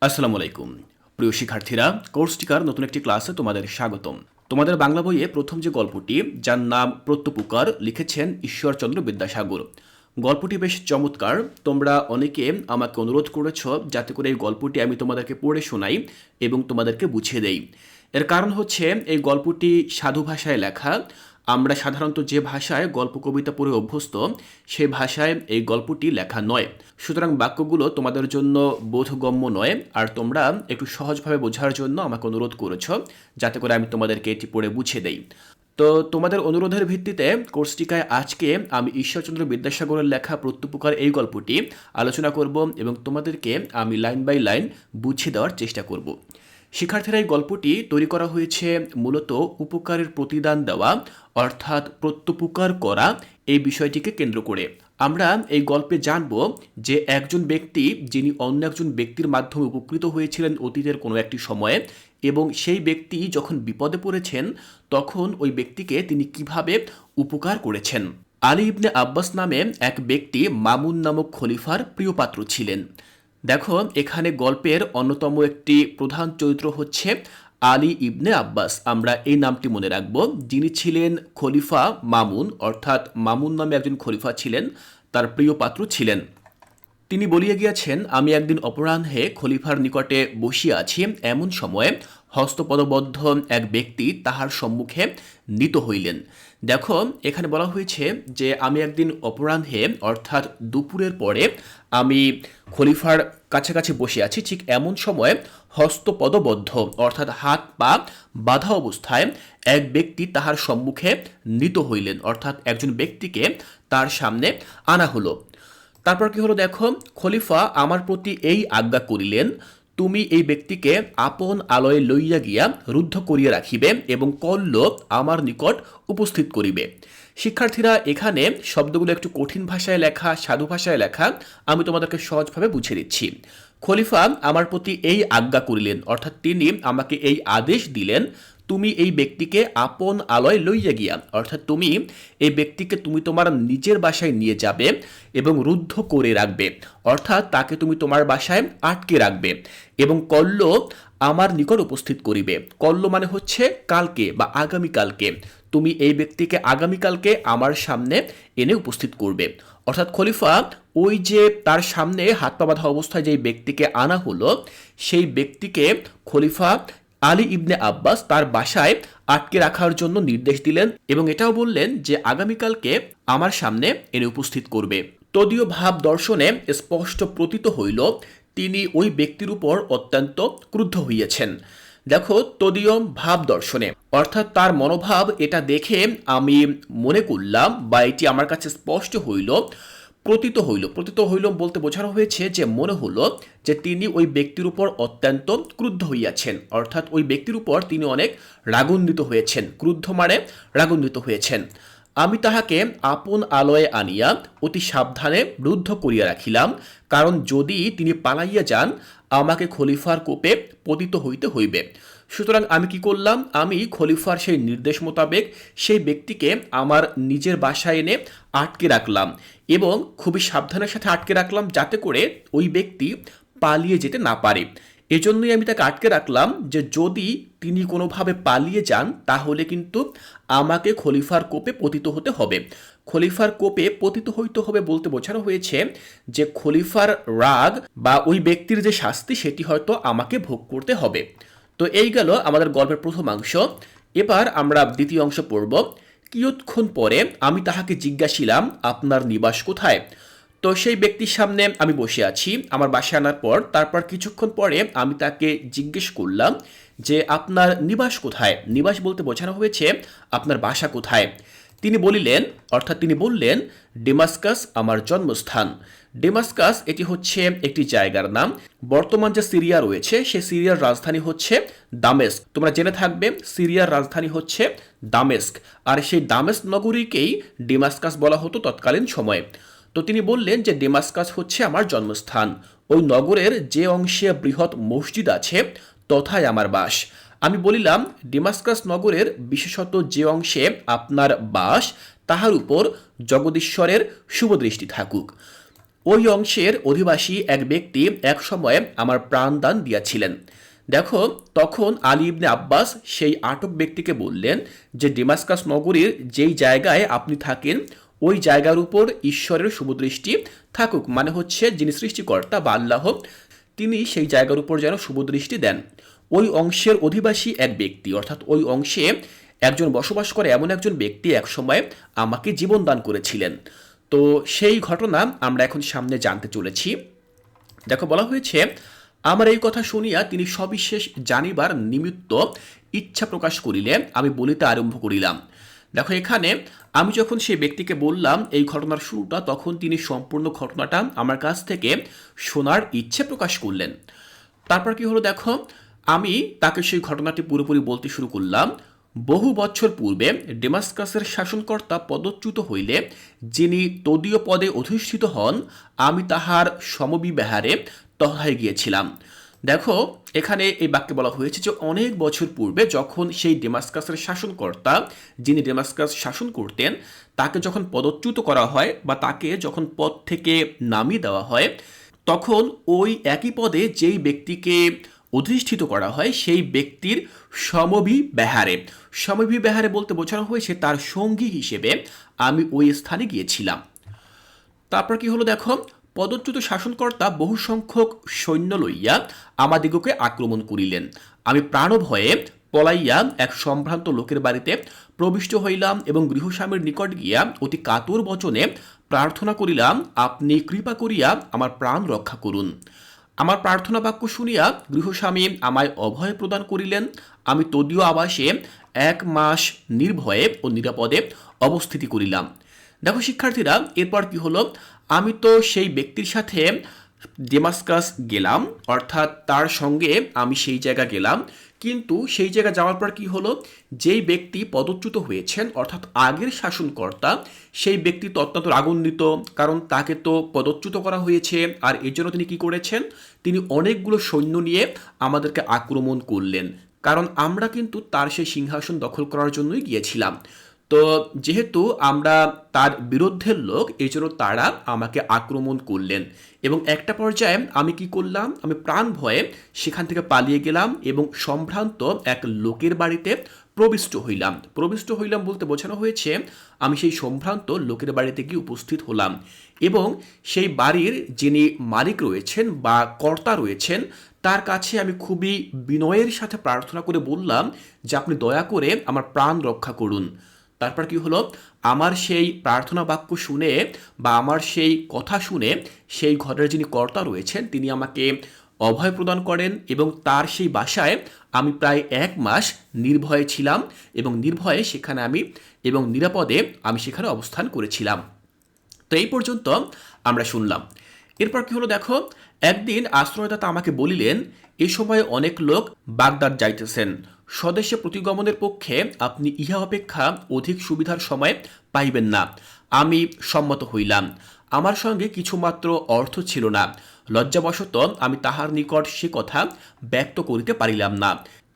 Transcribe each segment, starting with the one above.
আসসালামু আলাইকুম। প্রিয় শিক্ষার্থীরা, কোর্স টিকার নতুন একটি ক্লাসে তোমাদের স্বাগতম। তোমাদের বাংলা বইয়ে প্রথম যে গল্পটি, যার নাম প্রত্যপুকার, লিখেছেন ঈশ্বরচন্দ্র বিদ্যাসাগর। গল্পটি বেশ চমৎকার। তোমরা অনেকে আমাকে অনুরোধ করেছ যাতে করে এই গল্পটি আমি তোমাদেরকে পড়ে শোনাই এবং তোমাদেরকে বুঝিয়ে দেই। এর কারণ হচ্ছে, এই গল্পটি সাধু ভাষায় লেখা। আমরা সাধারণত যে ভাষায় গল্প, কবিতা পড়ে অভ্যস্ত, সে ভাষায় এই গল্পটি লেখা নয়। সুতরাং বাক্যগুলো তোমাদের জন্য বোধগম্য নয়, আর তোমরা একটু সহজভাবে বোঝার জন্য আমাকে অনুরোধ করেছ, যাতে করে আমি তোমাদেরকে এটি পড়ে বুঝিয়ে দেই। তো তোমাদের অনুরোধের ভিত্তিতে কোর্সটিকায় আজকে আমি ঈশ্বরচন্দ্র বিদ্যাসাগরের লেখা প্রত্যুপকার এই গল্পটি আলোচনা করব এবং তোমাদেরকে আমি লাইন বাই লাইন বুঝিয়ে দেওয়ার চেষ্টা করব। শিক্ষার্থীরা এই গল্পটি তৈরি করা হয়েছে মূলত উপকারের প্রতিদান দেওয়া, অর্থাৎ প্রত্যুপকার করা এই বিষয়টিকে কেন্দ্র করে। আমরা এই গল্পে জানব যে একজন ব্যক্তি, যিনি অন্য একজন ব্যক্তির মাধ্যমে উপকৃত হয়েছিলেন অতীতের কোনো একটি সময়ে, এবং সেই ব্যক্তি যখন বিপদে পড়েছেন, তখন ওই ব্যক্তিকে তিনি কীভাবে উপকার করেছেন। আলী ইবনে আব্বাস নামে এক ব্যক্তি মামুন নামক খলিফার প্রিয়পাত্র ছিলেন। দেখো, এখানে গল্পের অন্যতম একটি প্রধান চরিত্র হচ্ছে আলী ইবনে আব্বাস। আমরা এই নামটি মনে রাখব। যিনি ছিলেন খলিফা মামুন, অর্থাৎ মামুন নামে একজন খলিফা ছিলেন, তার প্রিয় পাত্র ছিলেন। তিনি বলিয়া গিয়াছেন, আমি একদিন অপরাহ্নে খলিফার নিকটে বসিয়া আছি। এমন সময়ে হস্তপদবদ্ধ এক ব্যক্তি তাহার সম্মুখে নিত হইলেন। দেখো, এখানে বলা হয়েছে যে আমি একদিন অপরাহ্নে, অর্থাৎ দুপুরের পরে, আমি খলিফার কাছাকাছি বসে আছি, ঠিক এমন সময় হস্তপদবদ্ধ, অর্থাৎ হাত পা বাধা অবস্থায় এক ব্যক্তি তাহার সম্মুখে নিত হইলেন, অর্থাৎ একজন ব্যক্তিকে তার সামনে আনা হলো। তারপর কি হলো দেখো, খলিফা আমার প্রতি এই আজ্ঞা করিলেন তুমি এই ব্যক্তিকে আপন আলয়ে লইয়া গিয়া রুদ্ধ করিয়া রাখিবে এবং কল্ল আমার নিকট উপস্থিত করিবে। শিক্ষার্থীরা, এখানে শব্দগুলো একটু কঠিন ভাষায় লেখা, সাধু ভাষায় লেখা, আমি তোমাদেরকে সহজভাবে বুঝে দিচ্ছি। খলিফা আমার প্রতি এই আজ্ঞা করিলেন, অর্থাৎ তিনি আমাকে এই আদেশ দিলেন তুমি এই ব্যক্তিকে আপন আলয় লইয়া গিয়া, অর্থাৎ তুমি এই ব্যক্তিকে তুমি তোমার নিজের বাসায় নিয়ে যাবে এবং রুদ্ধ করে রাখবে, অর্থাৎ তাকে তুমি তোমার বাসায় আটকে রাখবে এবং কল্ল আমার নিকট উপস্থিত করিবে। কল্ল মানে হচ্ছে কালকে বা আগামীকালকে। তুমি এই ব্যক্তিকে আগামীকালকে আমার সামনে এনে উপস্থিত করবে। অর্থাৎ খলিফা, ওই যে তার সামনে হাত পা বাঁধা অবস্থায় যে ব্যক্তিকে আনা হলো, সেই ব্যক্তিকে খলিফা আলী ইবনে আব্বাস তার বাসায় আটকে রাখার জন্য নির্দেশ দিলেন এবং এটাও বললেন যে আগামীকালকে আমার সামনে এনে উপস্থিত করবে। তদীয় ভাব দর্শনে স্পষ্ট প্রতীত হইল, তিনি ওই ব্যক্তির উপর অত্যন্ত ক্রুদ্ধ হইয়াছেন। দেখো, তদীয় ভাব দর্শনে, অর্থাৎ তার মনোভাব এটা দেখে আমি মনে করলাম বা এটি আমার কাছে স্পষ্ট হইল প্রতীত হইল। প্রতীত হইল বলতে বোঝানো হয়েছে যে, মনে হলো যে, তিনি ওই ব্যক্তির উপর অত্যন্ত ক্রুদ্ধ হইয়াছেন। অর্থাৎ ওই ব্যক্তির উপর তিনি অনেক রাগান্বিত হয়েছেন। ক্রুদ্ধ মানে রাগান্বিত হয়েছেন। আমি তাহাকে আপন আলয়ে আনিয়া অতি সাবধানে রুদ্ধ করিয়া রাখিলাম, কারণ যদি তিনি পালাইয়া যান, আমাকে খলিফার কোপে পতিত হইতে হইবে। সুতরাং আমি কি করলাম? আমি খলিফার সেই নির্দেশ মোতাবেক সেই ব্যক্তিকে আমার নিজের বাসায় এনে আটকে রাখলাম এবং খুবই সাবধানের সাথে আটকে রাখলাম যাতে করে ওই ব্যক্তি পালিয়ে যেতে না পারে। এজন্যই আমি তাকে আটকে রাখলাম যে যদি তিনি কোনোভাবে পালিয়ে যান, তাহলে কিন্তু আমাকে খলিফার কোপে পতিত হতে হবে। খলিফার কোপে পতিত হইতে হবে বলতে বোঝানো হয়েছে যে খলিফার রাগ বা ওই ব্যক্তির যে শাস্তি, সেটি হয়তো আমাকে ভোগ করতে হবে। তো এই গেল আমাদের গল্পের প্রথমাংশ এবার আমরা দ্বিতীয় অংশ পড়ব। কিয়ৎক্ষণ পরে আমি তাহাকে জিজ্ঞাসিলাম, আপনার নিবাস কোথায়? তো সেই ব্যক্তির সামনে আমি বসে আছি, আমার বাসায় আনার পর। তারপর কিছুক্ষণ পরে আমি তাকে জিজ্ঞেস করলাম যে, আপনার নিবাস কোথায়? নিবাস বলতে বোঝানো হয়েছে, আপনার বাসা কোথায়? তিনি বলিলেন, অর্থাৎ তিনি বললেন, ডেমাস্কাস আমার জন্মস্থান। ডেমাস্কাস এটি হচ্ছে একটি জায়গার নাম। বর্তমান যে সিরিয়া রয়েছে, সে সিরিয়ার রাজধানী হচ্ছে দামেস্ক। তোমরা জেনে থাকবে, সিরিয়ার রাজধানী হচ্ছে দামেস্ক। আর সেই দামেস্ক নগরীকেই ডেমাস্কাস বলা হতো তৎকালীন সময়ে। তো তিনি বললেন যে, ডেমাস্কাস হচ্ছে আমার জন্মস্থান। ওই নগরের যে অংশে বৃহৎ মসজিদ আছে, তথায় আমার বাস। আমি বলিলাম, ডেমাস্কাস নগরের বিশেষত যে অংশে আপনার বাস, তাহার উপর জগদীশ্বরের শুভদৃষ্টি থাকুক। ওই অংশের অধিবাসী এক ব্যক্তি এক সময়ে আমার প্রাণদান দিয়াছিলেন। দেখো, তখন আলী ইবনে আব্বাস সেই আটক ব্যক্তিকে বললেন যে, ডিমাসকাস নগরীর যেই জায়গায় আপনি থাকেন, ওই জায়গার উপর ঈশ্বরের শুভদৃষ্টি থাকুক। মানে হচ্ছে, যিনি সৃষ্টিকর্তা বা আল্লাহ, তিনি সেই জায়গার উপর যেন শুভদৃষ্টি দেন। ওই অংশের অধিবাসী এক ব্যক্তি। অর্থাৎ ওই অংশে একজন বসবাস করে এমন একজন ব্যক্তি একসময় আমাকে জীবন দান করেছিলেন। তো সেই ঘটনা আমরা এখন সামনে জানতে চলেছি। দেখো, বলা হয়েছে, আমার এই কথা শুনিয়া তিনি সবিশেষ জানিবার নিমিত্ত ইচ্ছা প্রকাশ করিলে আমি বলিতে আরম্ভ করিলাম। দেখো, এখানে আমি যখন সেই ব্যক্তিকে বললাম এই ঘটনার শুরুটা, তখন তিনি সম্পূর্ণ ঘটনাটা আমার কাছ থেকে শোনার ইচ্ছে প্রকাশ করলেন। তারপর কি হলো দেখো আমি তাকে সেই ঘটনাটি পুরোপুরি বলতে শুরু করলাম। বহু বছর পূর্বে ডেমাস্কাসের শাসনকর্তা পদচ্যুত হইলে, যিনি তদীয় পদে অধিষ্ঠিত হন, আমি তাহার সমবিবাহারে তহায় গিয়েছিলাম। দেখো, এখানে এই বাক্যে বলা হয়েছে যে, অনেক বছর পূর্বে যখন সেই ডেমাস্কাসের শাসনকর্তা, যিনি ডেমাস্কাস শাসন করতেন, তাকে যখন পদচ্যুত করা হয় বা তাকে যখন পদ থেকে নামিয়ে দেওয়া হয়, তখন ওই একই পদে যেই ব্যক্তিকে অধিষ্ঠিত করা হয় সেই ব্যক্তির সমবি বেহারে সমবি বেহারে বলতে বোঝানো হয়েছে তার সঙ্গী হিসেবে আমি ওই স্থানে গিয়েছিলাম। তারপর কি হলো দেখো? পদচ্যুত শাসনকর্তা বহু সংখ্যক সৈন্য লইয়া আমাদিগকে আক্রমণ করিলেন। আমি প্রাণভয়ে পলাইয়া এক সম্ভ্রান্ত লোকের বাড়িতে প্রবিষ্ট হইলাম এবং গৃহস্বামীর নিকট গিয়া অতি কাতর বচনে প্রার্থনা করিলাম, আপনি কৃপা করিয়া আমার প্রাণ রক্ষা করুন। আমার প্রার্থনা বাক্য শুনিয়া গৃহস্বামী আমায় অভয় প্রদান করিলেন। আমি তদীয় আবাসে এক মাস নির্ভয়ে ও নিরাপদে অবস্থিতি করিলাম। দেখো শিক্ষার্থীরা, এরপর কি হলো? আমি তো সেই ব্যক্তির সাথে ডেমাস্কাস গেলাম, অর্থাৎ তার সঙ্গে আমি সেই জায়গা গেলাম। কিন্তু সেই জায়গা যাওয়ার পর কি হলো? যেই ব্যক্তি পদচ্যুত হয়েছেন, অর্থাৎ আগের শাসনকর্তা, সেই ব্যক্তি তো অত্যন্ত রাগান্বিত, কারণ তাকে তো পদচ্যুত করা হয়েছে। আর এর জন্য তিনি কি করেছেন? তিনি অনেকগুলো সৈন্য নিয়ে আমাদেরকে আক্রমণ করলেন। কারণ আমরা কিন্তু তার সেই সিংহাসন দখল করার জন্যই গিয়েছিলাম। তো যেহেতু আমরা তার বিরুদ্ধের লোক, এই জন্য তারা আমাকে আক্রমণ করলেন। এবং একটা পর্যায়ে আমি কি করলাম? আমি প্রাণ ভয়ে সেখান থেকে পালিয়ে গেলাম এবং সম্ভ্রান্ত এক লোকের বাড়িতে প্রবিষ্ট হইলাম। প্রবিষ্ট হইলাম বলতে বোঝানো হয়েছে, আমি সেই সম্ভ্রান্ত লোকের বাড়িতে গিয়ে উপস্থিত হলাম এবং সেই বাড়ির যিনি মালিক রয়েছেন বা কর্তা রয়েছেন, তার কাছে আমি খুবই বিনয়ের সাথে প্রার্থনা করে বললাম যে, আপনি দয়া করে আমার প্রাণ রক্ষা করুন। তারপর কি হলো? আমার সেই প্রার্থনা বাক্য শুনে বা আমার সেই কথা শুনে সেই ঘরের যিনি কর্তা রয়েছেন, তিনি আমাকে অভয় প্রদান করেন এবং তার সেই বাসায় আমি প্রায় এক মাস নির্ভয়ে ছিলাম এবং নির্ভয়ে সেখানে আমি এবং নিরাপদে আমি সেখানে অবস্থান করেছিলাম। তো এই পর্যন্ত আমরা শুনলাম। এরপর কি হলো দেখো? একদিন আশ্রয়দাতা আমাকে বলিলেন এ সময়ে অনেক লোক বাগদাদ যাইতেছেন। স্বদেশে প্রতিগমনের পক্ষে আপনি ইহা অপেক্ষা অধিক সুবিধার সময় পাইবেন না। আমি সম্মত হইলাম। আমার সঙ্গে কিছুমাত্র অর্থ ছিল না। লজ্জাবশত আমি তাহার নিকট সে কথা ব্যক্ত করিতে পারিলাম না।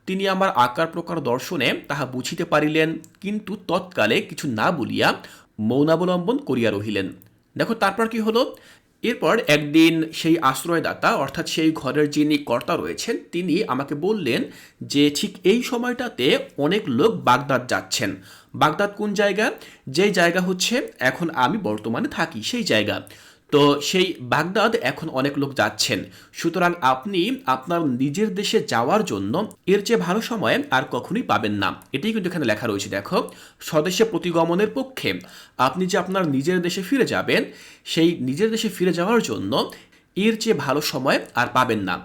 তিনি আমার আকার প্রকার দর্শনে তাহা বুঝিতে পারিলেন, কিন্তু তৎকালে কিছু না বলিয়া মৌনাবলম্বন করিয়া রহিলেন। দেখো, তারপর কি হলো? এরপর একদিন সেই আশ্রয়দাতা, অর্থাৎ সেই ঘরের যিনি কর্তা রয়েছেন, তিনি আমাকে বললেন যে, ঠিক এই সময়টাতে অনেক লোক বাগদাদ যাচ্ছেন। বাগদাদ কোন জায়গা? যে জায়গা হচ্ছে, এখন আমি বর্তমানে থাকি, সেই জায়গা। তো সেই বাগদাদ এখন অনেক লোক যাচ্ছেন। সুতরাং আপনি আপনার নিজের দেশে যাওয়ার জন্য এর চেয়ে ভালো সময় আর কখনোই পাবেন না। এটাই কিন্তু এখানে লেখা রয়েছে, দেখো। স্বদেশে প্রতিগমনের পক্ষে আপনি যে আপনার নিজের দেশে ফিরে যাবেন, সেই নিজের দেশে ফিরে যাওয়ার জন্য এর চেয়ে ভালো সময় আর পাবেন না।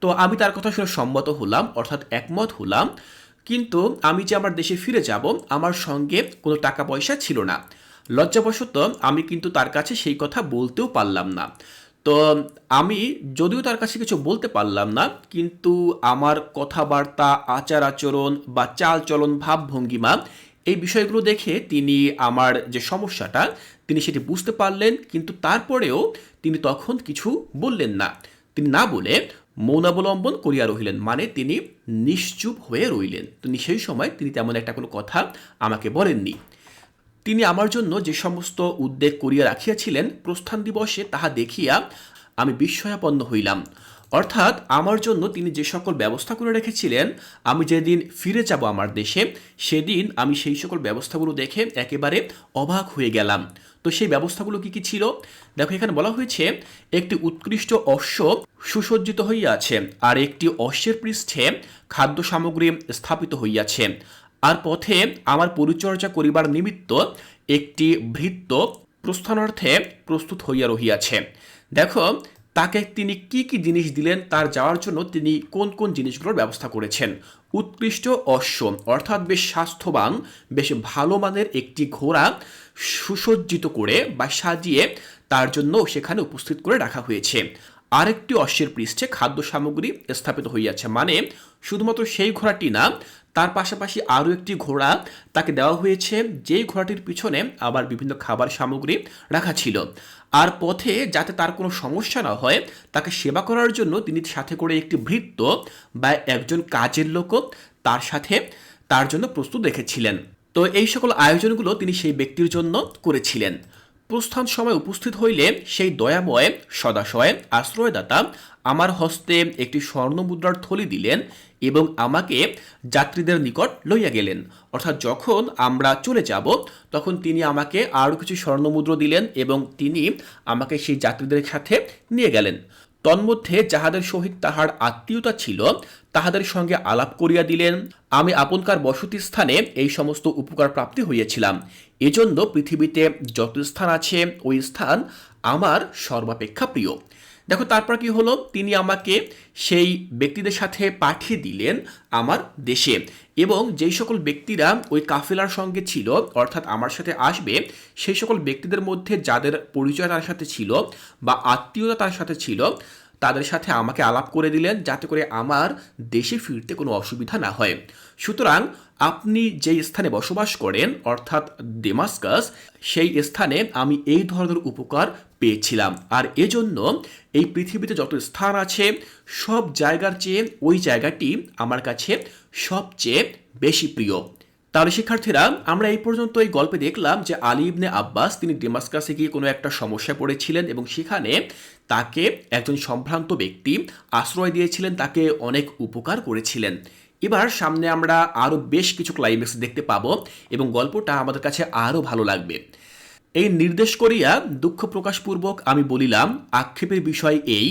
তো আমি তার কথা শুনে সম্মত হলাম, অর্থাৎ একমত হলাম। কিন্তু আমি যে আমার দেশে ফিরে যাব, আমার সঙ্গে কোনো টাকা পয়সা ছিল না। লজ্জাবশত আমি কিন্তু তার কাছে সেই কথা বলতেও পারলাম না। তো আমি যদিও তার কাছে কিছু বলতে পারলাম না, কিন্তু আমার কথাবার্তা, আচার আচরণ বা চাল চলন ভাবভঙ্গিমা এই বিষয়গুলো দেখে তিনি আমার যে সমস্যাটা, তিনি সেটি বুঝতে পারলেন, কিন্তু তারপরেও তিনি তখন কিছু বললেন না। তিনি না বলে মৌনাবলম্বন করিয়া রহিলেন মানে তিনি নিশ্চুপ হয়ে রইলেন। তিনি সেই সময় তিনি তেমন একটা কোনো কথা আমাকে বলেননি। তিনি আমার জন্য যে সমস্ত উদ্বেগ করিয়া রাখিয়াছিলেন, প্রস্থান দিবসে তাহা দেখিয়া আমি বিস্ময়াপন্ন হইলাম। অর্থাৎ আমার জন্য তিনি যে সকল ব্যবস্থা করে রেখেছিলেন, আমি যেদিন ফিরে যাব আমার দেশে, সেদিন আমি সেই সকল ব্যবস্থাগুলো দেখে একেবারে অবাক হয়ে গেলাম। তো সেই ব্যবস্থাগুলো কি কি ছিল? দেখো, এখানে বলা হয়েছে, একটি উৎকৃষ্ট অশ্ব সুসজ্জিত হইয়াছে, আর একটি অশ্বের পৃষ্ঠে খাদ্য সামগ্রী স্থাপিত হইয়াছে। আর পথে আমার পরিচর্যা করিবার নিমিত্ত একটি ভৃত্য প্রস্থানার্থে প্রস্তুত হইয়া রহিয়াছে। দেখো, তাকে তিনি কি কি জিনিস দিলেন, তার যাওয়ার জন্য তিনি কোন কোন জিনিসগুলোর ব্যবস্থা করেছেন? উৎকৃষ্ট অশ্ব, অর্থাৎ বেশ স্বাস্থ্যবান, বেশ ভালো মানের একটি ঘোড়া সুসজ্জিত করে বা সাজিয়ে তার জন্য সেখানে উপস্থিত করে রাখা হয়েছে। আরেকটি অশ্বের পৃষ্ঠে খাদ্য সামগ্রী স্থাপিত হইয়াছে। মানে শুধুমাত্র সেই ঘোড়াটি না তার পাশাপাশি আরও একটি ঘোড়া তাকে দেওয়া হয়েছে, যেই ঘোড়াটির পিছনে আবার বিভিন্ন খাবার সামগ্রী রাখা ছিল। আর পথে যাতে তার কোনো সমস্যা না হয়, তাকে সেবা করার জন্য তিনি সাথে করে একটি ভৃত্য বা একজন কাজের লোকও তার সাথে তার জন্য প্রস্তুত রেখেছিলেন। তো এই সকল আয়োজনগুলো তিনি সেই ব্যক্তির জন্য করেছিলেন। প্রস্থান সময় উপস্থিত হইলে সেই দয়াময়, সদাশয়, আশ্রয়দাতা আমার হস্তে একটি স্বর্ণ মুদ্রার থলি দিলেন এবং আমাকে যাত্রীদের নিকট লইয়া গেলেন। অর্থাৎ যখন আমরা চলে যাব, তখন তিনি আমাকে আরও কিছু স্বর্ণমুদ্র দিলেন এবং তিনি আমাকে সেই যাত্রীদের সাথে নিয়ে গেলেন। তন্মধ্যে যাহাদের সহিত তাহার আত্মীয়তা ছিল, তাহাদের সঙ্গে আলাপ করিয়া দিলেন। আমি আপনকার বসতি স্থানে এই সমস্ত উপকার প্রাপ্তি হইয়াছিলাম। এজন্য পৃথিবীতে যত স্থান আছে, ওই স্থান আমার সর্বাপেক্ষা প্রিয়। দেখো, তারপর কি হলো? তিনি আমাকে সেই ব্যক্তিদের সাথে পাঠিয়ে দিলেন আমার দেশে। এবং যেই সকল ব্যক্তিরা ওই কাফেলার সঙ্গে ছিল, অর্থাৎ আমার সাথে আসবে, সেই সকল ব্যক্তিদের মধ্যে যাদের পরিচয় তার সাথে ছিল বা আত্মীয়তা তার সাথে ছিল তাদের সাথে আমাকে আলাপ করে দিলেন যাতে করে আমার দেশে ফিরতে কোনো অসুবিধা না হয়। সুতরাং আপনি যেই স্থানে বসবাস করেন, অর্থাৎ ডেমাস্কাস সেই স্থানে আমি এই ধরনের উপকার পেয়েছিলাম। আর এজন্য এই পৃথিবীতে যত স্থান আছে, সব জায়গার চেয়ে ওই জায়গাটি আমার কাছে সবচেয়ে বেশি প্রিয়। তাহলে শিক্ষার্থীরা, আমরা এই পর্যন্ত এই গল্পে দেখলাম যে আলী ইবনে আব্বাস তিনি ডেমাস্কাসে গিয়ে কোনো একটা সমস্যায় পড়েছিলেন এবং সেখানে তাকে একজন সম্ভ্রান্ত ব্যক্তি আশ্রয় দিয়েছিলেন, তাকে অনেক উপকার করেছিলেন। এবার সামনে আমরা আরও বেশ কিছু ক্লাইম্যাক্স দেখতে পাবো এবং গল্পটা আমাদের কাছে আরও ভালো লাগবে। এই নির্দেশ করিয়া দুঃখ প্রকাশপূর্বক আমি বলিলাম, আক্ষেপের বিষয় এই,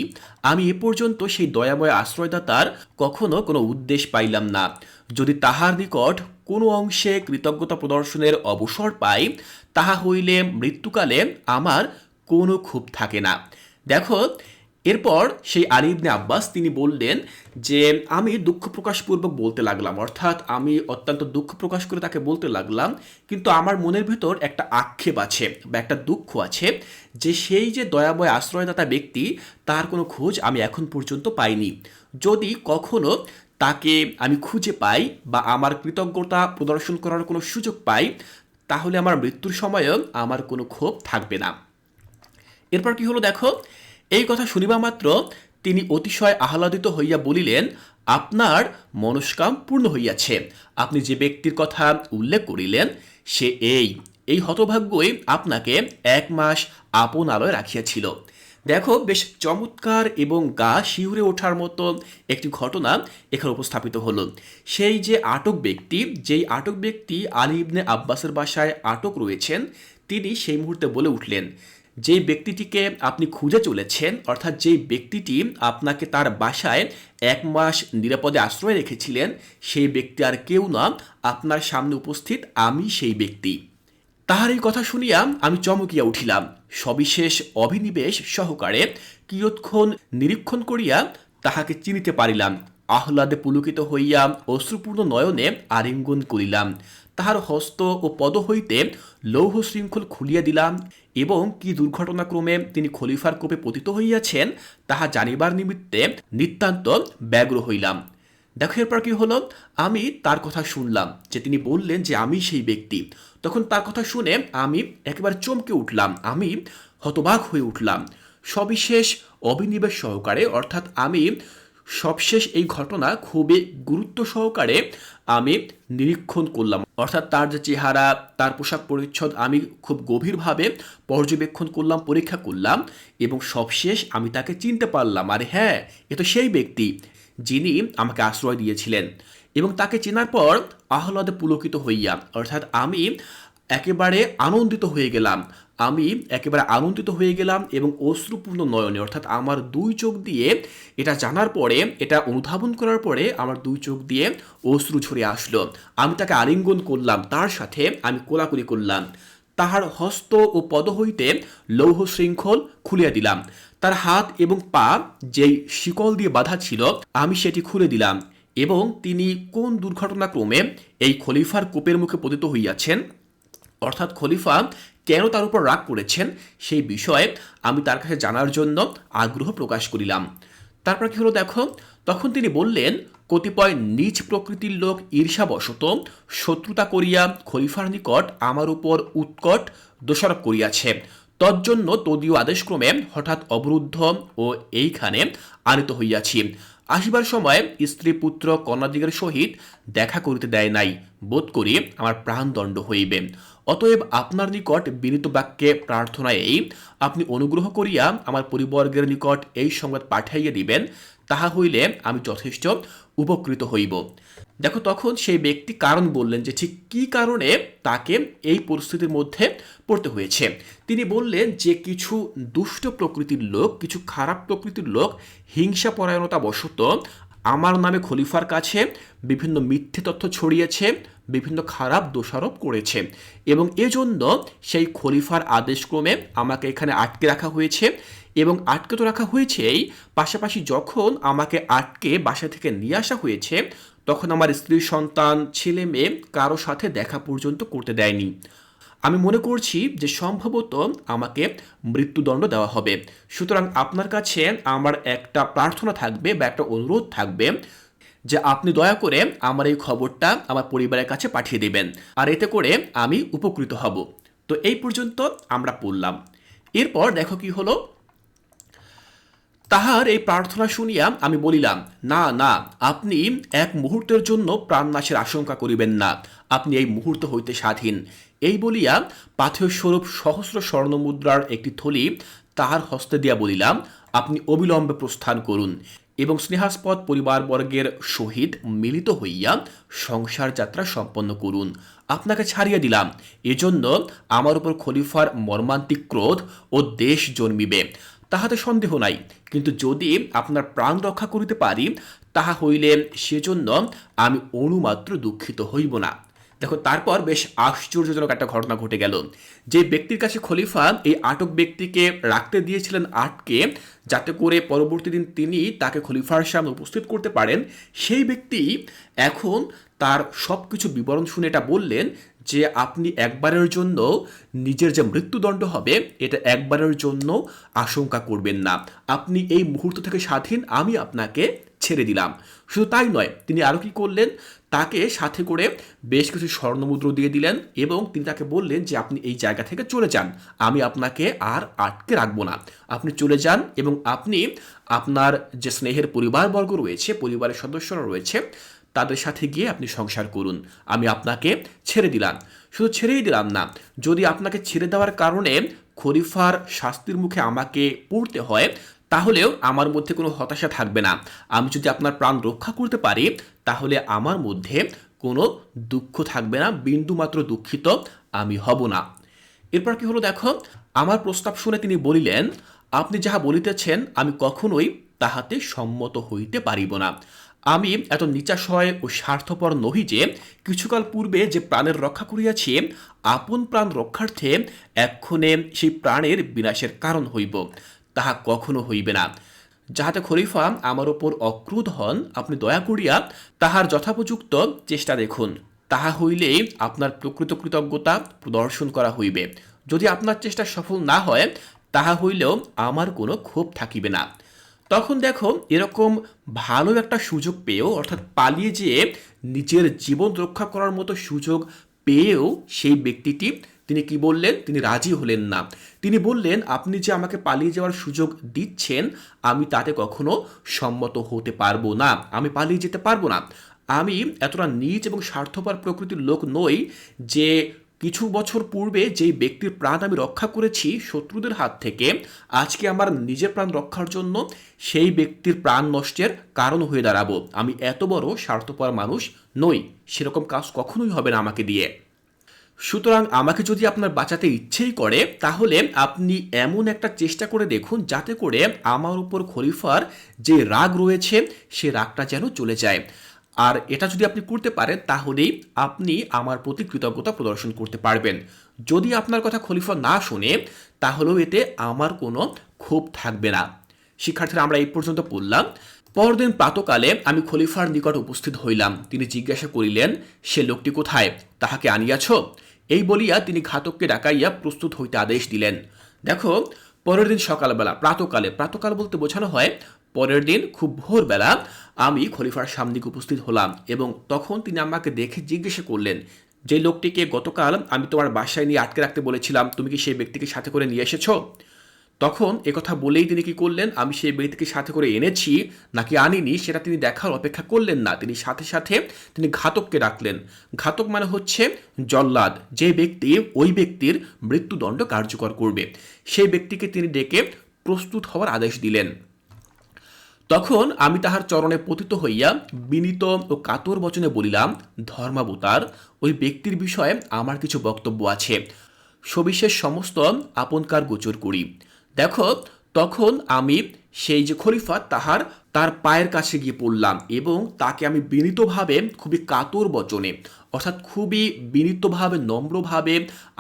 আমি এ পর্যন্ত সেই দয়াময় আশ্রয়দাতার কখনো কোনো উদ্দেশ্য পাইলাম না। যদি তাহার নিকট কোনো অংশে কৃতজ্ঞতা প্রদর্শনের অবসর পাই, তাহা হইলে মৃত্যুকালে আমার কোনো ক্ষোভ থাকে না। দেখো, এরপর সেই আলিবনে আব্বাস তিনি বললেন যে, আমি দুঃখ প্রকাশপূর্বক বলতে লাগলাম, অর্থাৎ আমি অত্যন্ত দুঃখ প্রকাশ করে তাকে বলতে লাগলাম, কিন্তু আমার মনের ভিতর একটা আক্ষেপ আছে বা একটা দুঃখ আছে যে, সেই যে দয়াময় আশ্রয়দাতা ব্যক্তি, তার কোনো খোঁজ আমি এখন পর্যন্ত পাইনি। যদি কখনো তাকে আমি খুঁজে পাই বা আমার কৃতজ্ঞতা প্রদর্শন করার কোনো সুযোগ পাই, তাহলে আমার মৃত্যুর সময়ও আমার কোনো ক্ষোভ থাকবে না। এরপর কি হলো দেখো? এই কথা শুনিবা মাত্র তিনি অতিশয় আহ্লাদিত হইয়া বলিলেন, আপনার মনস্কাম পূর্ণ হইয়াছে। আপনি যে ব্যক্তির কথা উল্লেখ করিলেন, সে এই। এই হতভাগ্যই আপনাকে এক মাস আপন আলোয় রাখিয়াছিল। দেখো, বেশ চমৎকার এবং গা শিউরে ওঠার মতো একটি ঘটনা এখানে উপস্থাপিত হলো। সেই যে আটক ব্যক্তি, যেই আটক ব্যক্তি আলী ইবনে আব্বাসের বাসায় আটক রয়েছেন, তিনি সেই মুহূর্তে বলে উঠলেন, যেই ব্যক্তিটিকে আপনি খুঁজে চলেছেন, অর্থাৎ যেই ব্যক্তিটি আপনাকে তার বাসায় এক মাস নিরাপদে আশ্রয় রেখেছিলেন, সেই ব্যক্তি আর কেউ না, আপনার সামনে উপস্থিত আমি সেই ব্যক্তি। তাহার এই কথা শুনিয়া আমি চমকিয়া উঠিলাম। সবিশেষ অভিনিবেশ সহকারে কিয়ৎক্ষণ নিরীক্ষণ করিয়া তাহাকে চিনিতে পারিলাম। আহ্লাদে পুলকিত হইয়া অশ্রুপূর্ণ নয়নে আলিঙ্গন করিলাম। তাহার হস্ত ও পদ হইতে লৌহ শৃঙ্খল খুলিয়া দিলাম এবং কি দুর্ঘটনাক্রমে তিনি খলিফার কোপে পতিত হইয়াছেন, তাহা জানিবার নিমিত্তে নিতান্ত ব্যগ্র হইলাম। দেখো এরপর কি হলো? আমি তার কথা শুনলাম যে তিনি বললেন যে আমি সেই ব্যক্তি। তখন তার কথা শুনে আমি একেবারে চমকে উঠলাম। আমি হতবাক হয়ে উঠলাম। সবিশেষ অভিনিবেশ সহকারে, অর্থাৎ আমি সবশেষ এই ঘটনা খুবই গুরুত্ব সহকারে আমি নিরীক্ষণ করলাম। অর্থাৎ তার যে চেহারা, তার পোশাক পরিচ্ছদ আমি খুব গভীরভাবে পর্যবেক্ষণ করলাম, পরীক্ষা করলাম এবং সবশেষ আমি তাকে চিনতে পারলাম। আর হ্যাঁ এ তো সেই ব্যক্তি। যিনি আমাকে আশ্রয় দিয়েছিলেন। এবং তাকে চেনার পর আহ্লাদে পুলকিত হইয়া, অর্থাৎ আমি একেবারে আনন্দিত হয়ে গেলাম। আমি একেবারে আনন্দিত হয়ে গেলাম এবং অশ্রুপূর্ণ নয়নে, অর্থাৎ আমার দুই চোখ দিয়ে এটা জানার পরে, এটা অনুধাবন করার পরে আমার দুই চোখ দিয়ে অশ্রু ঝরে আসলো। আমি তাকে আলিঙ্গন করলাম, তার সাথে আমি কোলাকুলি করলাম। তাহার হস্ত ও পদ হইতে লৌহ শৃঙ্খল খুলিয়া দিলাম। তার হাত এবং পা যেই শিকল দিয়ে বাঁধা ছিল, আমি সেটি খুলে দিলাম এবং তিনি কোন দুর্ঘটনাক্রমে এই খলিফার কোপের মুখে পতিত হইয়াছেন? অর্থাৎ খলিফা কেন তার উপর রাগ করেছেন? সেই বিষয়ে আমি তার কাছে জানার জন্য আগ্রহ প্রকাশ করিলাম। তারপর কি হলো দেখো, তখন তিনি বললেন, কতিপয় নিজ প্রকৃতির লোক ঈর্ষাবশত শত্রুতা করিয়া খলিফার নিকট আমার উপর উৎকট দোষারোপ করিয়াছে। তজ্জন্য তদীয় আদেশক্রমে হঠাৎ অবরুদ্ধ ও এইখানে আনিত হইয়াছি। আসিবার সময় স্ত্রী পুত্র কন্যাদিগের সহিত দেখা করিতে দেয় নাই। বোধ করি আমার প্রাণদণ্ড হইবে। অতএব আপনার নিকট বিনীত বাক্যে প্রার্থনায় আপনি অনুগ্রহ করিয়া আমার পরিবর্গের নিকট এই সংবাদ পাঠাইয়া দিবেন, তাহা হইলে আমি যথেষ্ট উপকৃত হইব। দেখো তখন সেই ব্যক্তি কারণ বললেন যে ঠিক কী কারণে তাকে এই পরিস্থিতির মধ্যে পড়তে হয়েছে। তিনি বললেন যে কিছু দুষ্ট প্রকৃতির লোক, কিছু খারাপ প্রকৃতির লোক হিংসা পরায়ণতা বশত আমার নামে খলিফার কাছে বিভিন্ন মিথ্যে তথ্য ছড়িয়েছে, বিভিন্ন খারাপ দোষারোপ করেছে এবং এজন্য সেই খলিফার আদেশক্রমে আমাকে এখানে আটকে রাখা হয়েছে এবং আটকে তো রাখা হয়েছেই, পাশাপাশি যখন আমাকে আটকে বাসা থেকে নিয়ে আসা হয়েছে তখন আমার স্ত্রী, সন্তান, ছেলে, মেয়ে কারও সাথে দেখা পর্যন্ত করতে দেয়নি। আমি মনে করছি যে সম্ভবত আমাকে মৃত্যুদণ্ড দেওয়া হবে। সুতরাং আপনার কাছে আমার একটা প্রার্থনা থাকবে বা একটা অনুরোধ থাকবে যে আপনি দয়া করে আমার এই খবরটা আমার পরিবারের কাছে পাঠিয়ে দেবেন আর এতে করে আমি উপকৃত হব। তো এই পর্যন্ত আমরা পড়লাম। এরপর দেখো কি হলো। তাহার এই প্রার্থনা শুনিয়া আমি বলিলাম, না না, আপনি এক মুহূর্তের জন্য প্রাণনাশের আশঙ্কা করিবেন না, আপনি এই মুহূর্ত হইতে স্বাধীন। এই বলিয়া পাথেয় স্বরূপ সহস্র স্বর্ণমুদ্রার একটি থলি তাহার হস্তে দিয়া বলিলাম, আপনি অবিলম্বে প্রস্থান করুন। এবং স্নেহাস্পদ পরিবারবর্গের সহিত মিলিত হইয়া সংসার যাত্রা সম্পন্ন করুন। আপনাকে ছাড়িয়া দিলাম। এজন্য আমার উপর খলিফার মর্মান্তিক ক্রোধ ও দেশ জন্মিবে। তাহাতে সন্দেহ নাই। কিন্তু যদি আপনার প্রাণ রক্ষা করিতে পারি, তাহা হইলে সেজন্য আমি অনুমাত্র দুঃখিত হইব না। দেখো, তারপর বেশ আশ্চর্যজনক একটা ঘটনা ঘটে গেল। যে ব্যক্তির কাছে খলিফা এই আটক ব্যক্তিকে রাখতে দিয়েছিলেন আটকে, যাতে করে পরবর্তী দিন তিনি তাকে খলিফার সামনে উপস্থিত করতে পারেন, সেই ব্যক্তি এখন তার সব কিছু বিবরণ শুনে এটা বললেন যে আপনি একবারের জন্য নিজের যে মৃত্যুদণ্ড হবে, এটা একবারের জন্য আশঙ্কা করবেন না। আপনি এই মুহূর্ত থেকে স্বাধীন, আমি আপনাকে ছেড়ে দিলাম। শুধু তাই নয়, তিনি আরও কি করলেন? তাকে সাথে করে বেশ কিছু স্বর্ণমুদ্র দিয়ে দিলেন এবং তিনি তাকে বললেন যে, আপনি এই জায়গা থেকে চলে যান। আমি আপনাকে আর আটকে রাখব না। আপনি চলে যান এবং আপনি আপনার যে স্নেহের পরিবারবর্গ রয়েছে, পরিবারের সদস্যরা রয়েছে, তাদের সাথে গিয়ে আপনি সংসার করুন। আমি আপনাকে ছেড়ে দিলাম। শুধু ছেড়েই দিলাম না, যদি আপনাকে ছেড়ে দেওয়ার কারণে খরিফার শাস্তির মুখে আমাকে পড়তে হয় তাহলেও আমার মধ্যে কোনো হতাশা থাকবে না। আমি যদি আপনার প্রাণ রক্ষা করতে পারি, তাহলে আমার মধ্যে কোনো দুঃখ থাকবে না, বিন্দুমাত্র দুঃখিত আমি হব না। এরপর কি হলো দেখো, আমার প্রস্তাব শুনে তিনি বলিলেন, আপনি যাহা বলিতেছেন, আমি কখনোই তাহাতে সম্মত হইতে পারিব না। আমি এত নিচাশয় ও স্বার্থপর নহি যে, কিছুকাল পূর্বে যে প্রাণের রক্ষা করিয়াছি, আপন প্রাণ রক্ষার্থে এক্ষণে সেই প্রাণের বিনাশের কারণ হইব। তাহা কখনো হইবে না। যাহাতে খরিফা আমার ওপর অক্রুধ হন, আপনি দয়া করিয়া তাহার যথোপযুক্ত চেষ্টা দেখুন। তাহা হইলেই আপনার প্রকৃত কৃতজ্ঞতা প্রদর্শন করা হইবে। যদি আপনার চেষ্টা সফল না হয়, তাহা হইলেও আমার কোনো ক্ষোভ থাকিবে না। তখন দেখো, এরকম ভালো একটা সুযোগ পেয়েও, অর্থাৎ পালিয়ে যেয়ে নিজের জীবন রক্ষা করার মতো সুযোগ পেয়েও সেই ব্যক্তিটি তিনি কি বললেন? তিনি রাজি হলেন না। তিনি বললেন, আপনি যে আমাকে পালিয়ে যাওয়ার সুযোগ দিচ্ছেন, আমি তাতে কখনো সম্মত হতে পারব না। আমি পালিয়ে যেতে পারব না। আমি এতটা নিজ এবং স্বার্থপর প্রকৃতির লোক নই যে কিছু বছর পূর্বে যেই ব্যক্তির প্রাণ আমি রক্ষা করেছি শত্রুদের হাত থেকে, আজকে আমার নিজের প্রাণ রক্ষার জন্য সেই ব্যক্তির প্রাণ নষ্টের কারণ হয়ে দাঁড়াবো। আমি এত বড় স্বার্থপর মানুষ নই। সেরকম কাজ কখনোই হবে না আমাকে দিয়ে। সুতরাং আমাকে যদি আপনার বাঁচাতে ইচ্ছেই করে, তাহলে আপনি এমন একটা চেষ্টা করে দেখুন যাতে করে আমার উপর খলিফার যে রাগ রয়েছে, সে রাগটা যেন চলে যায়। আর এটা যদি আপনি করতে পারেন, তাহলেই আপনি আমার প্রতি কৃতজ্ঞতা প্রদর্শন করতে পারবেন। যদি আপনার কথা খলিফা না শুনে, তাহলেও এতে আমার কোনো ক্ষোভ থাকবে না। শিক্ষার্থীরা, আমরা এই পর্যন্ত পড়লাম। পরদিন প্রাতকালে আমি খলিফার নিকট উপস্থিত হইলাম। তিনি জিজ্ঞাসা করিলেন, সে লোকটি কোথায়? তাহাকে আনিয়াছ? এই বলিয়া তিনি ঘাতককে ডাকাইয়া প্রস্তুত হইতে আদেশ দিলেন। দেখো, পরের দিন সকালবেলা, প্রাতকালে, প্রাতকাল বলতে বোঝানো হয়, পরের দিন খুব ভোরবেলা আমি খলিফার সামনে উপস্থিত হলাম এবং তখন তিনি আমাকে দেখে জিজ্ঞাসা করলেন, যে লোকটিকে গতকাল আমি তোমার বাসায় নিয়ে আটকে রাখতে বলেছিলাম, তুমি কি সেই ব্যক্তিকে সাথে করে নিয়ে এসেছ? তখন একথা বলেই তিনি কি করলেন? আমি সেই ব্যক্তিকে সাথে করে এনেছি, নাকি আনিনি, সেটা তিনি দেখার অপেক্ষা করলেন না। তিনি সাথে সাথে তিনি ঘাতককে ডাকলেন। ঘাতক মানে হচ্ছে জল্লাদ। যে ব্যক্তি ওই ব্যক্তির মৃত্যুদণ্ড কার্যকর করবে। সেই ব্যক্তিকে তিনি ডেকে প্রস্তুত হওয়ার আদেশ দিলেন। তখন আমি তাহার চরণে পতিত হইয়া বিনীত ও কাতর বচনে বলিলাম, ধর্মাবতার, ওই ব্যক্তির বিষয়ে আমার কিছু বক্তব্য আছে। সবিশেষ সমস্ত আপনকার গোচর করি। দেখো, তখন আমি সেই যে খলিফা, তাহার তার পায়ের কাছে গিয়ে পড়লাম এবং তাকে আমি বিনীতভাবে খুবই কাতর বচনে, অর্থাৎ খুবই বিনীতভাবে, নম্রভাবে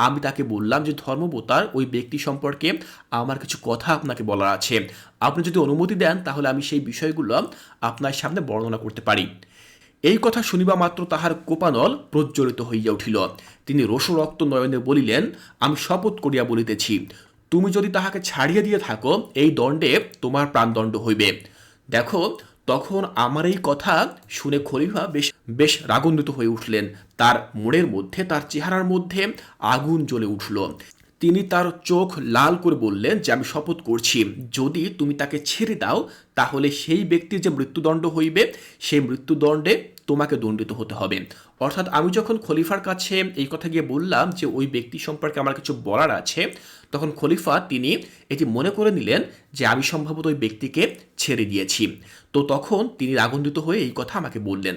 আমি তাকে বললাম যে ধর্মবতার ওই ব্যক্তি সম্পর্কে আমার কিছু কথা আপনাকে বলার আছে। আপনি যদি অনুমতি দেন, তাহলে আমি সেই বিষয়গুলো আপনার সামনে বর্ণনা করতে পারি। এই কথা শুনিবা মাত্র তাহার কোপানল প্রজ্বলিত হইয়া উঠিল। তিনি রসরক্ত নয়নে বলিলেন, আমি শপথ করিয়া বলিতেছি তুমি যদি তাহাকে ছাড়িয়ে দিয়ে থাকো, এই দণ্ডে তোমার প্রাণদণ্ড হইবে। দেখো, তখন আমার এই কথা শুনে খলিফা বেশ বেশ রাগান্বিত হয়ে উঠলেন। তার মোড়ের মধ্যে, তার চেহারার মধ্যে আগুন জ্বলে উঠল। তিনি তার চোখ লাল করে বললেন যে, আমি শপথ করছি। যদি তুমি তাকে ছেড়ে দাও, তাহলে সেই ব্যক্তির যে মৃত্যুদণ্ড হইবে, সেই মৃত্যুদণ্ডে তোমাকে দণ্ডিত হতে হবে। অর্থাৎ আমি যখন খলিফার কাছে এই কথা গিয়ে বললাম যে, ওই ব্যক্তি সম্পর্কে আমার কিছু বলার আছে, তখন খলিফা তিনি এটি মনে করে নিলেন যে, আমি সম্ভবত ওই ব্যক্তিকে ছেড়ে দিয়েছি। তো তখন তিনি রাগন্দিত হয়ে এই কথা আমাকে বললেন।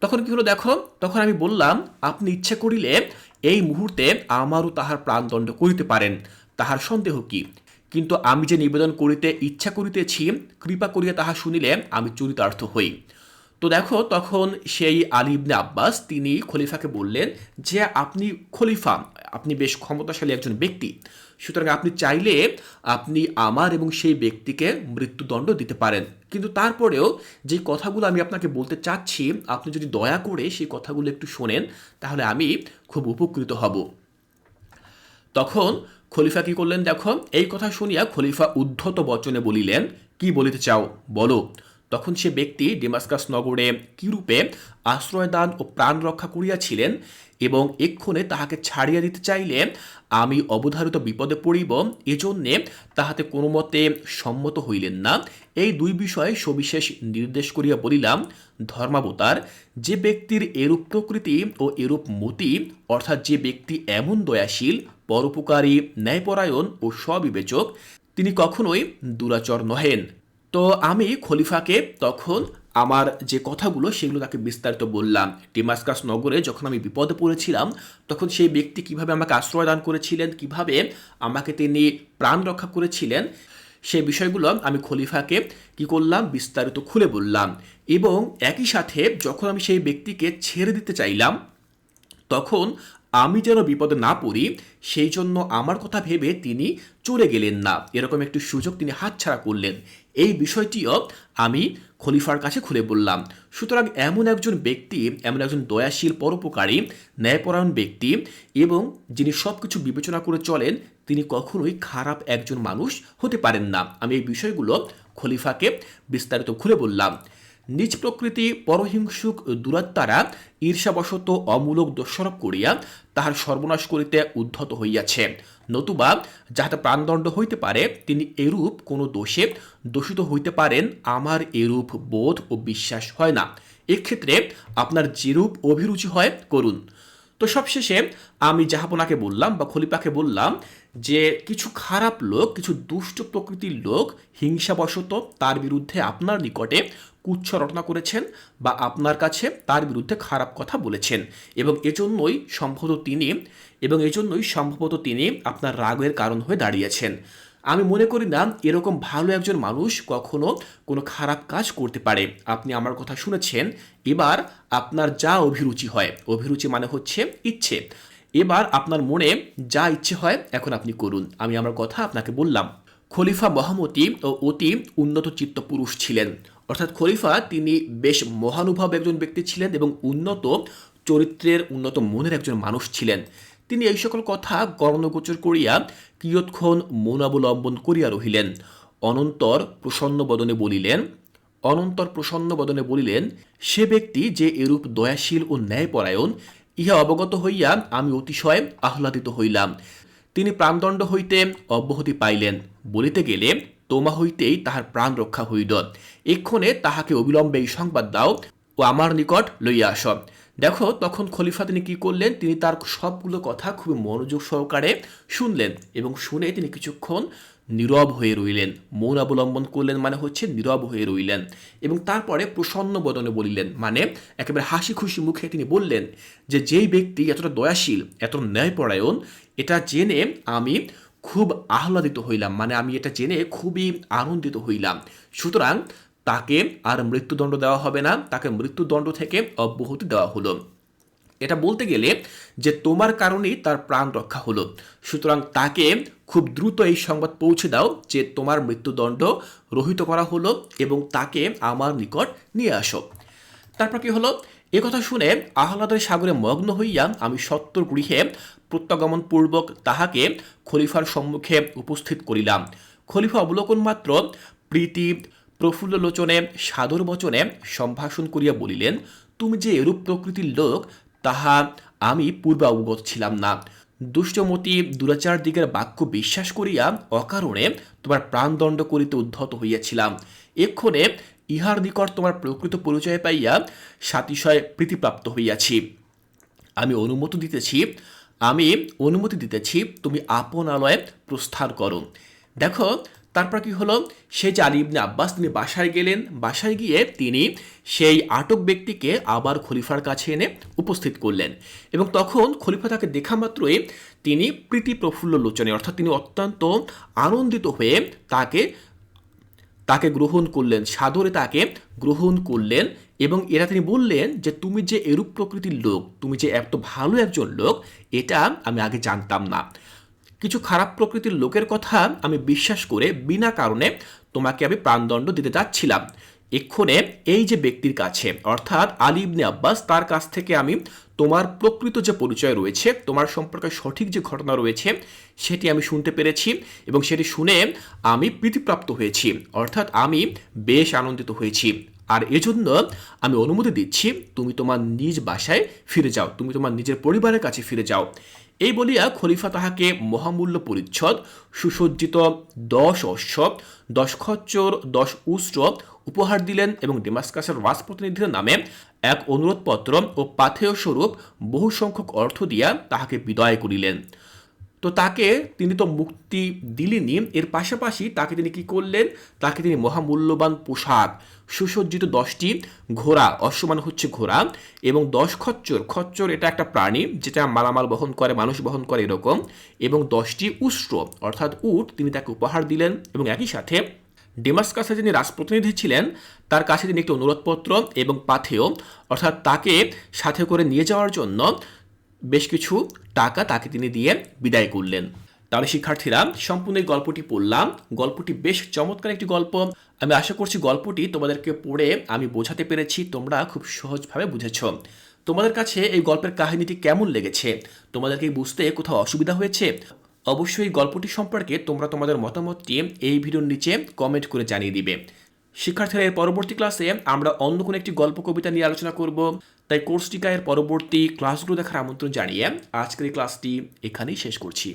তখন কি হলো দেখো? তখন আমি বললাম, আপনি ইচ্ছে করিলে এই মুহূর্তে আমারও তাহার প্রাণদণ্ড করিতে পারেন। তাহার সন্দেহ কি? কিন্তু আমি যে নিবেদন করিতে ইচ্ছা করিতেছি, কৃপা করিয়া তাহা শুনিলে আমি চরিতার্থ হই। তো দেখো, তখন সেই আলী ইবনে আব্বাস তিনি খলিফাকে বললেন যে, আপনি খলিফা, আপনি বেশ ক্ষমতাশালী একজন ব্যক্তি। সুতরাং আপনি চাইলে আপনি আমার এবং সেই ব্যক্তিকে মৃত্যুদণ্ড দিতে পারেন। কিন্তু তারপরেও যে কথাগুলো আমি আপনাকে বলতে চাচ্ছি, আপনি যদি দয়া করে সেই কথাগুলো একটু শোনেন, তাহলে আমি খুব উপকৃত হব। তখন খলিফা কি করলেন দেখো, এই কথা শুনিয়া খলিফা উদ্ধত বচনে বলিলেন, কি বলিতে চাও? বলো। তখন সে ব্যক্তি ডেমাস্কাস নগরে কিরূপে আশ্রয়দান ও প্রাণ রক্ষা করিয়াছিলেন এবং এক্ষণে তাহাকে ছাড়িয়া দিতে চাইলে আমি অবধারিত বিপদে পড়িব। এজন্যে তাহাতে কোনো মতে সম্মত হইলেন না। এই দুই বিষয়ে সবিশেষ নির্দেশ করিয়া বলিলাম, ধর্মাবতার, যে ব্যক্তির এরূপ প্রকৃতি ও এরূপ মতি, অর্থাৎ যে ব্যক্তি এমন দয়াশীল, পরোপকারী, ন্যায়পরায়ণ ও স্ববিবেচক তিনি কখনোই দুরাচর নহেন। তো আমি খলিফাকে তখন আমার যে কথাগুলো সেগুলো তাকে বিস্তারিত বললাম। টিমাসকাস নগরে যখন আমি বিপদে পড়েছিলাম, তখন সেই ব্যক্তি কীভাবে আমাকে আশ্রয় দান করেছিলেন, কীভাবে আমাকে তিনি প্রাণ রক্ষা করেছিলেন, সেই বিষয়গুলো আমি খলিফাকে কি করলাম, বিস্তারিত খুলে বললাম। এবং একই সাথে যখন আমি সেই ব্যক্তিকে ছেড়ে দিতে চাইলাম, তখন আমি যেন বিপদে না পড়ি, সেই জন্য আমার কথা ভেবে তিনি চলে গেলেন না। এরকম একটি সুযোগ তিনি হাতছাড়া করলেন। এই বিষয়টিও আমি খলিফার কাছে খুলে বললাম। সুতরাং এমন একজন ব্যক্তি, এমন একজন দয়াশীল, পরোপকারী, ন্যায়পরায়ণ ব্যক্তি এবং যিনি সব কিছু বিবেচনা করে চলেন, তিনি কখনোই খারাপ একজন মানুষ হতে পারেন না। আমি এই বিষয়গুলো খলিফাকে বিস্তারিত খুলে বললাম। নিজ প্রকৃতি পরহিংসুক দুরাত্মারা ঈর্ষাবশত অমূলক দোষারোপ করিয়া তাহার সর্বনাশ করিতে উদ্ধত হইয়াছে। নতুবা যাহাতে প্রাণদণ্ড হইতে পারে, তিনি এরূপ কোনো দোষে দোষিত হইতে পারেন আমার এরূপ বোধ ও বিশ্বাস হয় না। এক্ষেত্রে আপনার যেরূপ অভিরুচি হয়, করুন। তো সবশেষে আমি জাহাপনাকে বললাম বা খলিপাকে বললাম যে, কিছু খারাপ লোক, কিছু দুষ্ট প্রকৃতির লোক হিংসাবশত তার বিরুদ্ধে আপনার নিকটে কুচ্ছ রটনা করেছেন বা আপনার কাছে তার বিরুদ্ধে খারাপ কথা বলেছেন। এবং এজন্যই সম্ভবত তিনি, এবং এজন্যই সম্ভবত তিনি আপনার রাগের কারণ হয়ে দাঁড়িয়েছেন। আমি মনে করি না এরকম ভালো একজন মানুষ কখনো কোনো খারাপ কাজ করতে পারে। আপনি আমার কথা শুনেছেন, এবার আপনার যা অভিরুচি হয়, অভিরুচি মানে হচ্ছে ইচ্ছে। এবার আপনার মনে যা ইচ্ছে হয়, এখন আপনি করুন। আমি আমার কথা আপনাকে বললাম। খলিফা মহামতি ও অতি উন্নত চিত্ত পুরুষ ছিলেন। অর্থাৎ খলিফা তিনি বেশ মহানুভব একজন ব্যক্তি ছিলেন এবং উন্নত চরিত্রের, উন্নত মনের একজন মানুষ ছিলেন। তিনি এই সকল কথা গণনগোচর করিয়া কিয়ৎক্ষণ মৌন অবলম্বন করিয়া রহিলেন। অনন্তর প্রসন্ন বদনে বলিলেন, অনন্তর প্রসন্ন বদনে বলিলেন, সে ব্যক্তি যে এরূপ দয়াশীল ও ন্যায়পরায়ণ, ইহা অবগত হইয়া আমি অতিশয় আহ্লাদিত হইলাম। তিনি প্রাণদণ্ড হইতে অব্যাহতি পাইলেন। বলিতে গেলে তোমা হইতেই তাহার প্রাণ রক্ষা হইল। এক্ষণে তাহাকে অবিলম্বে এই সংবাদ দাও ও আমার নিকট লইয়া আস। দেখো, তখন খলিফা তিনি কি করলেন? তিনি তার সবগুলো কথা খুবই মনোযোগ সহকারে শুনলেন এবং শুনে তিনি কিছুক্ষণ নীরব হয়ে রইলেন। মৌন অবলম্বন করলেন মানে হচ্ছে নীরব হয়ে রইলেন এবং তারপরে প্রসন্ন বদনে বলিলেন মানে একেবারে হাসি খুশি মুখে তিনি বললেন যে, যেই ব্যক্তি এতটা দয়াশীল, এত ন্যায়পরায়ণ, এটা জেনে আমি খুব আহ্লাদিত হইলাম মানে আমি এটা জেনে খুবই আনন্দিত হইলাম। সুতরাং তাকে আর মৃত্যুদণ্ড দেওয়া হবে না, তাকে মৃত্যুদণ্ড থেকে অব্যাহতি দেওয়া হলো। এটা বলতে গেলে যে তোমার কারণেই তার প্রাণ রক্ষা হলো। সুতরাং তাকে খুব দ্রুত এই সংবাদ পৌঁছে দাও যে তোমার মৃত্যুদণ্ড রহিত করা হলো এবং তাকে আমার নিকট নিয়ে আসো। তারপর কি হলো? কথা শুনে আহ্লাদের সাগরে মগ্ন হইয়া আমি সত্তর গৃহে প্রত্যাগমনপূর্বক তাহাকে খলিফার সম্মুখে উপস্থিত করিলাম। খলিফা অবলোকন মাত্র প্রীতি প্রফুল্ল লোচনে সাদর বচনে সম্ভাষণ করিয়া বলিলেন, তুমি যে এরূপ প্রকৃতির লোক, তাহা আমি পূর্বে অবগত ছিলাম না। দুষ্টমতি দুরাচার দিকের বাক্য বিশ্বাস করিয়া অকারণে তোমার প্রাণদণ্ড করিতে উদ্ধত হইয়াছিলাম। এক্ষণে ইহার নিকট তোমার প্রকৃত পরিচয় পাইয়া সাতিশয় প্রীতিপ্রাপ্ত হইয়াছি। আমি অনুমতি দিতেছি, আমি অনুমতি দিতেছি, তুমি আপন আলয়ে প্রস্থান করো। দেখো, তারপর কি হলো? সে যে আলী ইবনে আব্বাস, তিনি বাসায় গেলেন, বাসায় গিয়ে তিনি সেই আটক ব্যক্তিকে আবার খলিফার কাছে এনে উপস্থিত করলেন। এবং তখন খলিফা তাকে দেখা মাত্রই তিনি প্রীতি প্রফুল্ল লোচনে, অর্থাৎ তিনি অত্যন্ত আনন্দিত হয়ে তাকে তাকে গ্রহণ করলেন, সাদরে তাকে গ্রহণ করলেন এবং এরা তিনি বললেন যে, তুমি যে এরূপ প্রকৃতির লোক, তুমি যে এত ভালো একজন লোক, এটা আমি আগে জানতাম না। কিছু খারাপ প্রকৃতির লোকের কথা আমি বিশ্বাস করে বিনা কারণে তোমাকে আমি প্রাণদণ্ড দিতে যাচ্ছিলাম এক্ষণে এই যে ব্যক্তির কাছে, অর্থাৎ আলী ইবনে আব্বাস, তার কাছ থেকে আমি তোমার প্রকৃত যে পরিচয় রয়েছে, তোমার সম্পর্কে সঠিক যে ঘটনা রয়েছে, সেটি আমি শুনতে পেরেছি এবং সেটি শুনে আমি প্রীতিপ্রাপ্ত হয়েছি, অর্থাৎ আমি বেশ আনন্দিত হয়েছি। আর এজন্য আমি অনুমতি দিচ্ছি, তুমি তোমার নিজ বাসায় ফিরে যাও, তুমি তোমার নিজের পরিবারের কাছে ফিরে যাও। এই বলিয়া খলিফা তাহাকে মহামূল্য পরিচ্ছদ, সুসজ্জিত দশ অশ্ব, দশ খচ্চর, দশ উষ্ট্র উপহার দিলেন এবং ডেমাস্কাসের রাজপ্রতিনিধির নামে এক অনুরোধপত্র ও পাথেয় স্বরূপ বহু সংখ্যক অর্থ দিয়া তাহাকে বিদায় করিলেন। তো তাকে তিনি তো মুক্তি দিলেনই। এর পাশাপাশি তাকে তিনি কি করলেন? তাকে তিনি মহামূল্যবান পোশাক, সুসজ্জিত দশটি ঘোড়া অশ্বমান হচ্ছে ঘোড়া এবং দশ খচ্চর। খচ্চর এটা একটা প্রাণী যেটা মালামাল বহন করে, মানুষ বহন করে এরকম এবং দশটি উষ্ট্র। অর্থাৎ উট তিনি তাকে উপহার দিলেন এবং একই সাথে ডেমাস্কাসে যিনি রাজপ্রতিনিধি ছিলেন, তার কাছে তিনি একটি অনুরোধপত্র এবং পাথেয়, অর্থাৎ তাকে সাথে করে নিয়ে যাওয়ার জন্য বেশ কিছু টাকা তাকে তিনি দিয়ে বিদায় করলেন। তাহলে শিক্ষার্থীরা, সম্পূর্ণ এই গল্পটি পড়লাম। গল্পটি বেশ চমৎকার একটি গল্প। আমি আশা করছি গল্পটি তোমাদেরকে পড়ে আমি বোঝাতে পেরেছি, তোমরা খুব সহজভাবে বুঝেছ। তোমাদের কাছে এই গল্পের কাহিনীটি কেমন লেগেছে? তোমাদেরকে বুঝতে কোথাও অসুবিধা হয়েছে? অবশ্যই গল্পটি সম্পর্কে তোমরা তোমাদের মতামতটি এই ভিডিওর নিচে কমেন্ট করে জানিয়ে দিবে। শিক্ষার্থীরা, এর পরবর্তী ক্লাসে আমরা অন্য কোনো একটি গল্প কবিতা নিয়ে আলোচনা করব। তাই কোর্স টিকা এর পরবর্তী ক্লাসগুলো দেখার আমন্ত্রণ জানিয়ে আজকের এই ক্লাসটি এখানেই শেষ করছি।